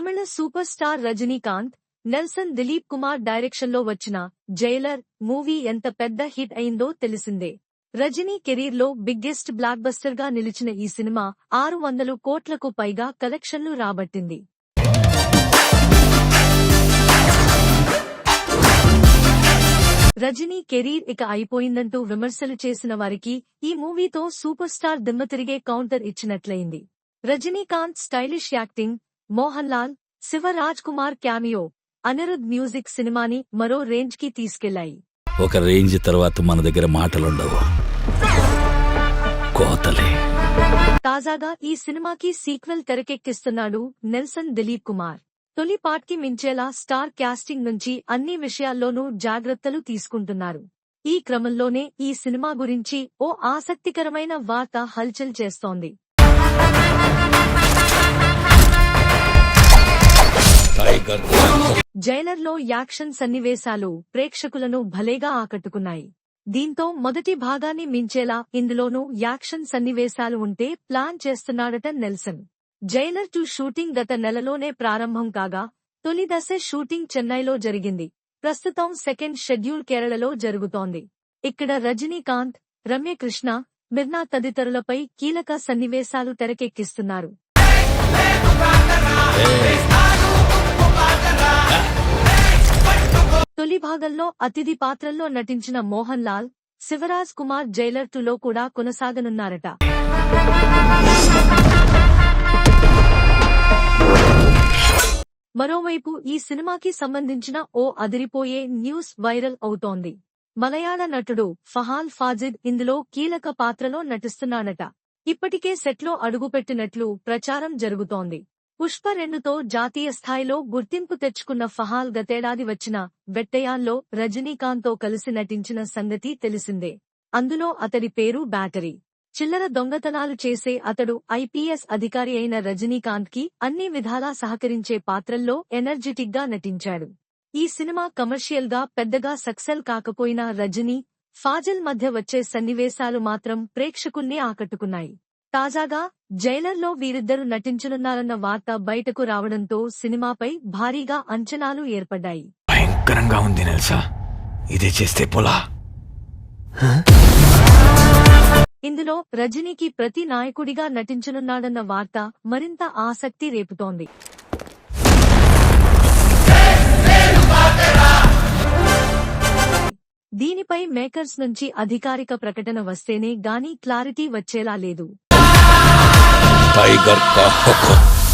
తమిళ super star Rajinikanth Nelson Dilip Kumar డైరెక్షన్లో వచ్చిన Jailer movie ఎంత పెద్ద హిట్ అయిందో తెలిసిందే. రజనీ కెరీర్లో బిగ్గెస్ట్ బ్లాక్ బస్టర్గా నిలిచిన ఈ సినిమా ఆరు వందలు కోట్లకు పైగా కలెక్షన్లు రాబట్టింది. రజనీ కెరీర్ ఇక అయిపోయిందంటూ విమర్శలు చేసిన వారికి ఈ మూవీతో సూపర్ స్టార్ దిమ్మతిరిగే counter ఇచ్చినట్లయింది. Rajinikanth stylish acting Mohan Lal Shivaraj Kumar cameo Anirudh music సినిమాని మరో రేంజ్కి తీసుకెళ్ళాయి ఒక రేంజ్ తర్వాత మన దగ్గర మాటలుండవు. కోతలే. తాజాగా ఈ సినిమాకి సీక్వెల్ తెరకెక్కిస్తున్నాడు నెల్సన్ దిలీప్ కుమార్. తొలి పాట్కి మించేలా స్టార్ క్యాస్టింగ్ నుంచి అన్ని విషయాల్లోనూ జాగ్రత్తలు తీసుకుంటున్నారు. ఈ క్రమంలోనే ఈ సినిమా గురించి ఓ ఆసక్తికరమైన వార్త హల్చల్ చేస్తోంది. టైగర్ జైలర్లో యాక్షన్ సన్నివేశాలు ప్రేక్షకులను భలేగా ఆకట్టుకున్నాయి. దీంతో మొదటి భాగాన్ని మించేలా ఇందులోనూ యాక్షన్ సన్నివేశాలు ఉంటే ప్లాన్ చేస్తున్నాడట నెల్సన్. జైలర్ టు షూటింగ్ గత నెలలోనే ప్రారంభం కాగా తొలి దశ షూటింగ్ చెన్నైలో జరిగింది. ప్రస్తుతం సెకండ్ షెడ్యూల్ కేరళలో జరుగుతోంది. ఇక్కడ రజనీకాంత్ రమ్యకృష్ణ మిర్నా తదితరులపై కీలక సన్నివేశాలు తెరకెక్కిస్తున్నారు. తొలి భాగంలో అతిథి పాత్రల్లో నటించిన మోహన్ లాల్ శివరాజ్ కుమార్ జైలర్ టులో కూడా కొనసాగనున్నారట. మరోవైపు ఈ సినిమాకి సంబంధించిన ఓ అదిరిపోయే న్యూస్ వైరల్ అవుతోంది. మలయాళ నటుడు ఫహాల్ ఫాజిద్ ఇందులో కీలక పాత్రలో నటిస్తున్నాడట. ఇప్పటికే సెట్లో అడుగుపెట్టినట్లు ప్రచారం జరుగుతోంది. పుష్ప రెండుతో జాతీయ స్థాయిలో గుర్తింపు తెచ్చుకున్న ఫహాల్ గతేడాది వచ్చిన వెట్టయాన్లో రజనీకాంత్తో కలిసి నటించిన సంగతి తెలిసిందే. అందులో అతడి పేరు బ్యాటరీ. చిల్లర దొంగతనాలు చేసే అతడు ఐపీఎస్ అధికారి అయిన రజనీకాంత్కి అన్ని విధాలా సహకరించే పాత్రల్లో ఎనర్జెటిక్గా నటించాడు. ఈ సినిమా కమర్షియల్గా పెద్దగా సక్సెల్ కాకపోయినా రజనీ ఫాజల్ మధ్య వచ్చే సన్నివేశాలు మాత్రం ప్రేక్షకుల్ని ఆకట్టుకున్నాయి. తాజాగా జైలర్లో వీరిద్దరు నటించనున్నారన్న వార్త బయటకు రావడంతో సినిమాపై భారీగా అంచనాలు ఏర్పడ్డాయి. భయంకరంగా ఉంది నెల్సా. ఇదే చేస్తే పొలా? ఇందులో రజనీకి ప్రతి నాయకుడిగా నటించనున్నాడన్న వార్త మరింత ఆసక్తి రేపుతోంది. దీనిపై మేకర్స్ నుంచి అధికారిక ప్రకటన వస్తేనే గానీ క్లారిటీ వచ్చేలా లేదు. टाइगर का हुक्म